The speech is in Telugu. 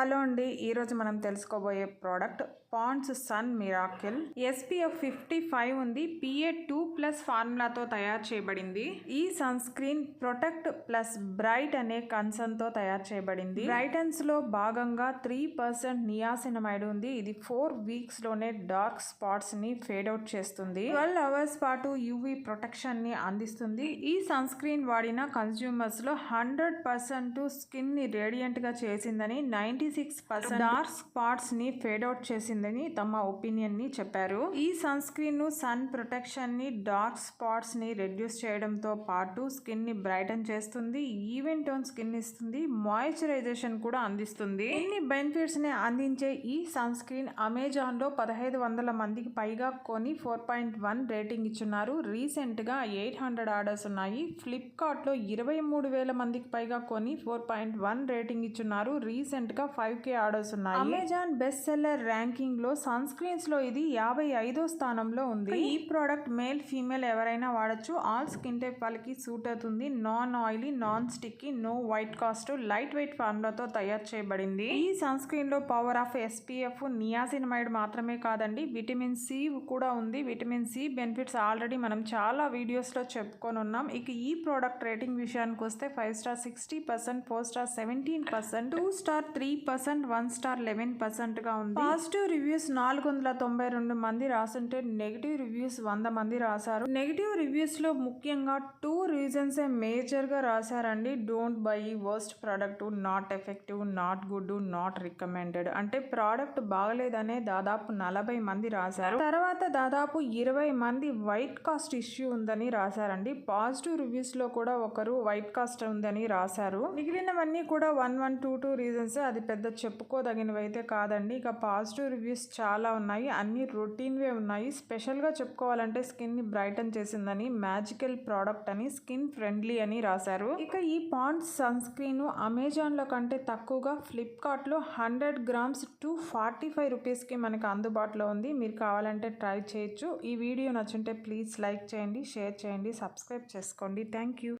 హలో అండి. ఈరోజు మనం తెలుసుకోబోయే product Pond's sun miracle. SPF fifty five ఉంది. పిఏ టూ ప్లస్ ఫార్ములాతో తయారు చేయబడింది. ఈ sun screen protect plus bright అనే కన్సర్న్తో తయారు చేయబడింది. బ్రైటన్స్లో భాగంగా త్రీ పర్సెంట్ నియాసినమైడ్ ఉంది. ఇది ఫోర్ వీక్స్లోనే డార్క్ స్పాట్స్ని ఫేడ్ అవుట్ చేస్తుంది. ట్వెల్వ్ అవర్స్ పాటు యూవీ ప్రొటెక్షన్ని అందిస్తుంది. ఈ సన్ స్క్రీన్ వాడిన కన్స్యూమర్స్లో హండ్రెడ్ పర్సెంట్ స్కిన్ని రేడియంట్గా చేసిందని నైన్టీ సిక్స్ పర్సెంట్ డార్క్ స్పాట్స్ని ఫేడ్ అవుట్ చేసిందని తమ ఒపీనియన్ని చెప్పారు. ఈ సన్ స్క్రీన్ను సన్ ప్రొటెక్షన్ని డార్క్ స్పాట్స్ని రెడ్యూస్ చేయడంతో పాటు స్కిన్ని బ్రైటన్ చేస్తుంది ఈవెన్ టోన్ స్కిన్ ఇస్తుంది మాయిశ్చరైజేషన్ కూడా అందిస్తుంది. ఇన్ని బెనిఫిట్స్ని అందించే ఈ సన్ స్క్రీన్ అమెజాన్లో పదహైదు వందల మందికి పైగా కొని ఫోర్ పాయింట్ వన్ రేటింగ్ ఇచ్చున్నారు. రీసెంట్గా ఎయిట్ హండ్రెడ్ ఆర్డర్స్ ఉన్నాయి. ఫ్లిప్కార్ట్లో ఇరవై మూడు వేల మందికి పైగా కొని ఫోర్ పాయింట్ వన్ రేటింగ్ ఇచ్చున్నారు. రీసెంట్గా ఫైవ్ కే ఆర్డర్స్ ఉన్నాయి. అమెజాన్ బెస్ట్ సెల్లర్ ర్యాంకింగ్లో సన్ స్క్రీన్స్లో ఇది యాభై ఐదో స్థానంలో ఉంది. ఈ ప్రోడక్ట్ మేల్ ఫీమేల్ ఎవరైనా వాడచ్చు. ఆల్ స్కిన్ టైప్ వాళ్ళకి సూట్ అవుతుంది. Non oily non sticky no white cast lightweight ఫార్ములాతో తయారు చేయబడింది. ఈ సన్ స్క్రీన్లో పవర్ ఆఫ్ ఎస్పీఎఫ్ నియాసినమైడ్ మాత్రమే కాదండి. విటమిన్ సి కూడా ఉంది. విటమిన్ సి బెనిఫిట్స్ ఆల్రెడీ మనం చాలా వీడియోస్లో చెప్పుకొని ఉన్నాం ఇక ఈ ప్రోడక్ట్ రేటింగ్ విషయానికి వస్తే five star sixty percent four star seventeen percent two star three percent one star eleven పర్సెంట్గా ఉంది. పాజిటివ్ రివ్యూస్ నాలుగు వందల తొంభై రెండు మంది రాసుంటే నెగిటివ్ రివ్యూస్ వంద మంది రాశారు. నెగిటివ్ రివ్యూస్లో ముఖ్యంగా టూ రీజన్స్ మేజర్గా రాశారండి. Don't buy worst product not effective not good not recommended. అంటే ప్రోడక్ట్ బాగలేదనే దాదాపు నలభై మంది రాశారు. తర్వాత దాదాపు ఇరవై మంది వైట్ కాస్ట్ ఇష్యూ ఉందని రాశారండి. పాజిటివ్ రివ్యూస్లో కూడా ఒకరు వైట్ కాస్ట్ ఉందని రాశారు. మిగిలినవన్నీ కూడా one one two two reasons. అది పెద్ద చెప్పుకోదగినవి అయితే కాదండి. ఇక పాజిటివ్ రివ్యూస్ చాలా ఉన్నాయి. అన్ని రొటీన్వే ఉన్నాయి. స్పెషల్గా చెప్పుకోవాలంటే స్కిన్ని బ్రైటన్ చేసిందని మ్యాజికల్ ప్రోడక్ట్ అని స్కిన్ ఫ్రెండ్లీ అని రాశారు. ఇక ఈ పాండ్స్ సన్ స్క్రీన్ అమెజాన్లో కంటే తక్కువగా ఫ్లిప్కార్ట్లో hundred grams two forty five రూపీస్కి అందుబాటులో ఉంది. మీరు కావాలంటే ట్రై చేయొచ్చు. ఈ వీడియో నచ్చుంటే ప్లీజ్ లైక్ చేయండి షేర్ చేయండి సబ్స్క్రైబ్ చేసుకోండి. Thank you.